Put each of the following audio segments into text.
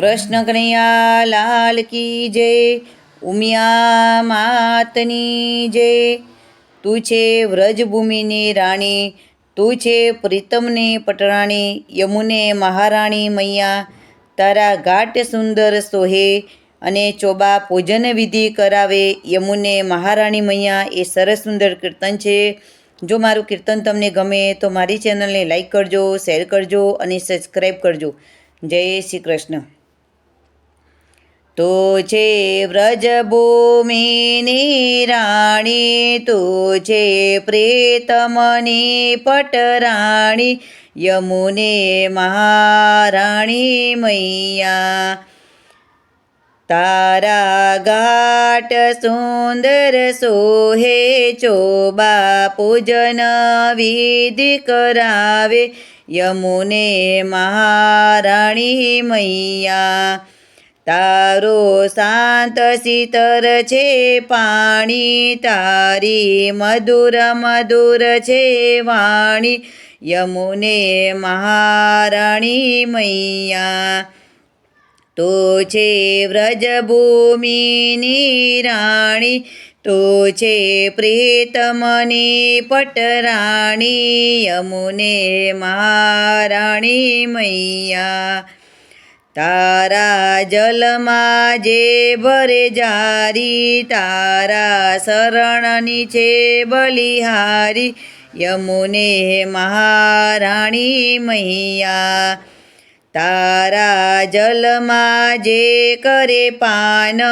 કૃષ્ણ કનૈયા લાલ કી જય ઉમિયા માતની જય તું છે વ્રજભૂમિની રાણી, તું છે પ્રીતમની પટરાણી, યમુને મહારાણી મૈયા. તારા ઘાટ સુંદર સોહે અને ચોબા પૂજન વિધિ કરાવે, યમુને મહારાણી મૈયા એ સરસ સુંદર કીર્તન છે. જો મારું કીર્તન તમને ગમે તો મારી ચેનલને લાઈક કરજો, શેર કરજો અને સબસ્ક્રાઈબ કરજો. જય શ્રી કૃષ્ણ. તો છે વ્રજભૂમિની રાણી, તો છે પ્રેતમની પટરાણી, યમુને મહારાણી મૈયા. તારા ઘાટ સુંદર સોહે ચોબા પૂજન વિધિ કરાવે, યમુને મહારાણી મૈયા. તારો શાંત શીતર છે, પાણી તારી મધુર મધુર છે, વાણી યમુને મહારાણી મૈયા. તો છે વ્રજભૂમિની રાણી, તો છે પ્રીતમની પટરાણી, યમુને મહારાણી મૈયા. તારા જલમાં જે ભરે જારી, તારા શરણની છે બલિહારી, યમુને મહારાણી મૈયા તારા જલમાં જે કરે પાન,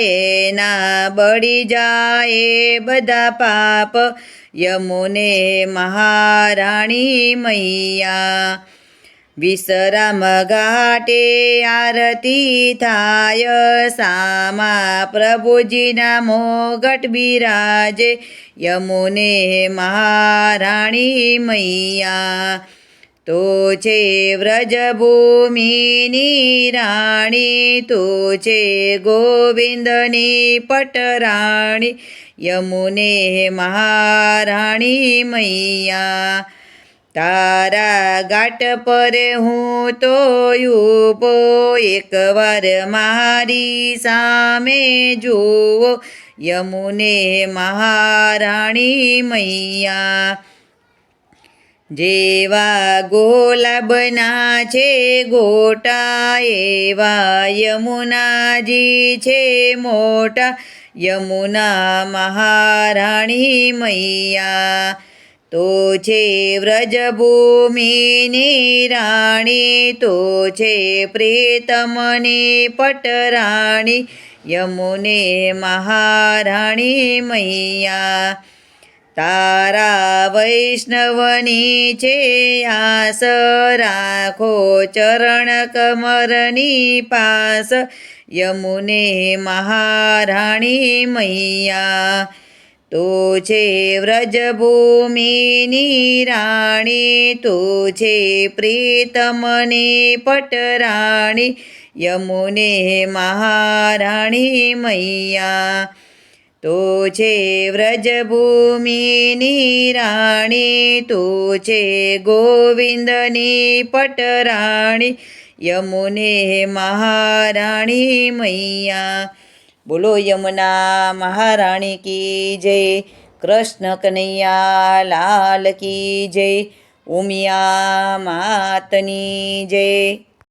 એના બળી જાય બધા પાપ, યમુને મહારાણી મૈયા વિશ્રામ ઘાટે આરતી થાય. સામા પ્રભુજીના મોગટ બિરાજે. યમુને મહારાણી મૈયા. તો છે વ્રજભૂમિની રાણી. તો છે ગોવિંદની પટરાણી. યમુને મહારાણી મૈયા. તારા ગાટ પર હું તો યુપો, એકવાર મારી સામે જુઓ, યમુને મહારાણી મૈયા. જેવા ગોલાબના છે, ગોટા એવા યમુનાજી છે મોટા, યમુના મહારાણી મૈયા. તો છે વ્રજભૂમિની રાણી તો છે પ્રીતમની પટરાણી, યમુને મહારાણી મૈયા. તારા વૈષ્ણવની છે આસ, રાખો ચરણ કમરની પાસ, યમુને મહારાણી મૈયા. તો છે વ્રજભૂમિની રાણી, તો છે પ્રીતમની પટરાણી, યમુને મહારાણી મૈયા. તો છે વ્રજભૂમિની રાણી, તો છે ગોવિંદની પટરાણી, યમુને મહારાણી મૈયા. બોલો યમુના મહારાણી કી જય કૃષ્ણ કનૈયા લાલ કી જય ઉમિયા માતની જય.